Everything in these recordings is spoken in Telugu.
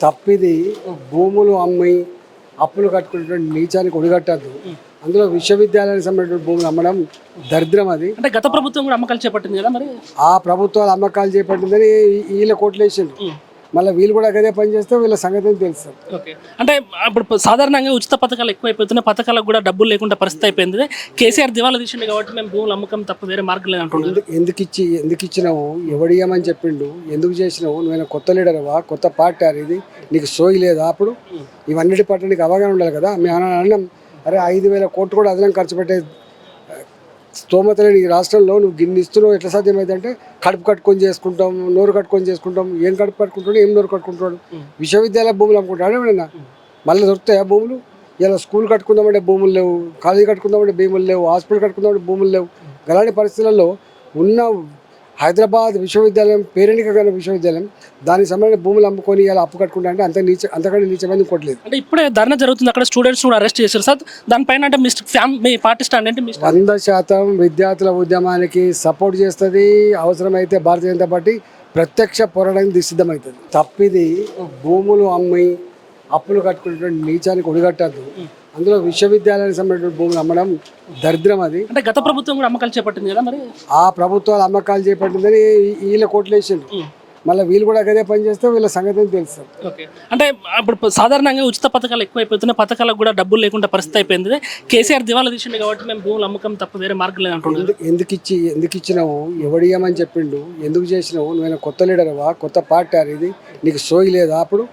తప్పిది భూములు అమ్మి అప్పులు కట్టుకునేటువంటి నీచానికి ఒడిగట్టద్దు అందులో విశ్వవిద్యాలయానికి సంబంధించిన భూములు అమ్మడం దరిద్రం అది. అంటే గత ప్రభుత్వం కూడా అమ్మకాలు చేపట్టింది కదా మరి? ఆ ప్రభుత్వాలు అమ్మకాలు చేపట్టిందని ఈ- వీళ్ళ కోట్లు వేసిండ్రు. మళ్ళీ వీళ్ళు కూడా అదే పని చేస్తే వీళ్ళ సంగతి ఏం తెలుసు. ఓకే. అంటే ఇప్పుడు సాధారణంగా ఉచిత పథకాలు ఎక్కువైపోతున్నాయి పథకాలకు కూడా డబ్బులు లేకుండా పరిస్థితి అయిపోయింది. కేసీఆర్ దివాలా తీసిండు కాబట్టి మేము భూములు అమ్మకం తప్ప వేరే మార్గం లేదు ఎందుకు ఇచ్చి ఎందుకు ఇచ్చినావు? ఎవడియమని చెప్పిండు? ఎందుకు చేసినావు? నువ్వు కొత్త లీడర్వా కొత్త పార్టీ ఇది? నీకు సోయి లేదా అప్పుడు? ఇవన్నిటి పట్ల నీకు అవగాహన ఉండాలి కదా? మేము అన్న- అరే ఐదు వేల కోట్లు కూడా అదనం ఖర్చు పెట్టే స్తోమత లేని ఈ రాష్ట్రంలో నువ్వు గిన్ని ఇస్తున్నావు ఎట్లా సాధ్యమైందంటే కడుపు కట్టుకొని చేసుకుంటాం నోరు కట్టుకొని చేసుకుంటాం ఏం కడుపు కట్టుకుంటాడు ఏం నోరు కట్టుకుంటాడు విశ్వవిద్యాలయ భూములు అమ్ముకుంటాడు ఏమన్నా? మళ్ళీ దొరుకుతాయా భూములు? ఇలా స్కూల్ కట్టుకుందామంటే భూములు లేవు కాలేజీ కట్టుకుందామంటే భూములు లేవు హాస్పిటల్ కట్టుకుందామంటే భూములు లేవు. అలాంటి పరిస్థితులలో ఉన్న హైదరాబాద్ విశ్వవిద్యాలయం పేరెనిక గల విశ్వవిద్యాలయం దానికి సంబంధించిన భూములు అమ్ముకొని ఇలా అప్పు కట్టుకుంటా అంటే అంత నీచ అంతకంటే నీచమైంది కొట్టలేదు? అంటే ఇప్పుడే ధర్నా జరుగుతుంది అక్కడ స్టూడెంట్స్ కూడా అరెస్ట్ చేశారు. సార్ దానిపైన అంటే మీ ఫ్యామ్ మీ పార్టీ స్టాండ్ మీ వంద శాతం విద్యార్థుల ఉద్యమానికి సపోర్ట్ చేస్తుంది. అవసరమైతే భారతీయ జనతా పార్టీ ప్రత్యక్ష పోరాటానికి సిద్ధమవుతుంది తప్పిది భూములు అమ్మి అప్పులు కట్టుకునేటువంటి నీచానికి ఒడిగట్టద్దు. అందులో విశ్వవిద్యాలయానికి సంబంధించిన భూములు అమ్మడం దరిద్రం అది. అంటే గత ప్రభుత్వం కూడా అమ్మకాలు చేపట్టింది కదా మరి? ఆ ప్రభుత్వాలు అమ్మకాలు చేపట్టిందని వీళ్ళ కోట్లు వేసిండ్రు. మళ్ళీ వీళ్ళు కూడా అదే పని చేస్తే వీళ్ళ సంగతి తెలుసు ఓకే. అంటే ఇప్పుడు సాధారణంగా ఉచిత పథకాలు ఎక్కువైపోతున్నాయి. పథకాలకు కూడా డబ్బులు లేకుండా పరిస్థితి అయిపోయింది. కేసీఆర్ దివాలా తీసిండు కాబట్టి మేము భూములు అమ్మకం తప్ప వేరే మార్గం లేదు అంటున్నారు ఎందుకు ఇచ్చి ఎందుకు ఇచ్చినావు? ఎవడియమని చెప్పిండు? ఎందుకు చేసినావు? నువ్వు కొత్త లీడర్వా కొత్త పార్టీ ఇది? నీకు సోయి లేదా అప్పుడు?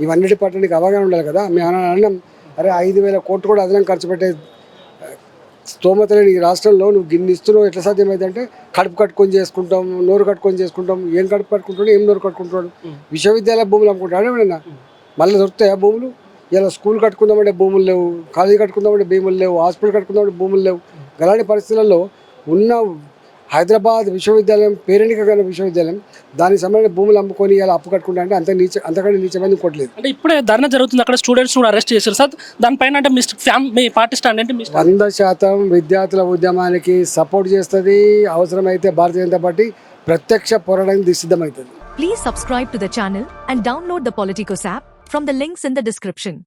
ఇవన్నిటి పట్ల నీకు అవగాహన ఉండాలి కదా? మేము అన్నాం అరే ఐదు వేల కోట్లు కూడా అదనం ఖర్చు పెట్టే స్తోమత లేని ఈ రాష్ట్రంలో నువ్వు గిన్ని ఇస్తున్నావు ఎట్లా సాధ్యమైందంటే కడుపు కట్టుకొని చేసుకుంటాం నోరు కట్టుకొని చేసుకుంటాం ఏం కడుపు కట్టుకుంటాడు ఏం నోరు కట్టుకుంటాడు విశ్వవిద్యాలయ భూములు అమ్ముకుంటాడు ఏమన్నా మళ్ళీ దొరుకుతాయా భూములు? ఇలా స్కూల్ కట్టుకుందామంటే భూములు లేవు కాలేజీ కట్టుకుందామంటే భూములు లేవు హాస్పిటల్ కట్టుకుందామంటే భూములు లేవు. అలాంటి పరిస్థితులలో ఉన్న హైదరాబాద్ విశ్వవిద్యాలయం పేరెనిక గల విశ్వవిద్యాలయం దానికి సంబంధించిన భూములు అమ్ముకొని ఇలా అప్పు కట్టుకుంటా అంటే అంత నీచ అంతకంటే నీచమైంది కొట్టలేదు అంటే ఇప్పుడే ధర్నా జరుగుతుంది. అక్కడ స్టూడెంట్స్ కూడా అరెస్ట్ చేశారు. సార్ దానిపైన అంటే మీ ఫ్యామ్ మీ పార్టీ స్టాండ్ మీ వంద శాతం విద్యార్థుల ఉద్యమానికి సపోర్ట్ చేస్తుంది. అవసరమైతే భారతీయ జనతా పార్టీ ప్రత్యక్ష పోరాటానికి సిద్ధమవుతుంది Please subscribe to the channel and download the Politicos app from the links in the description.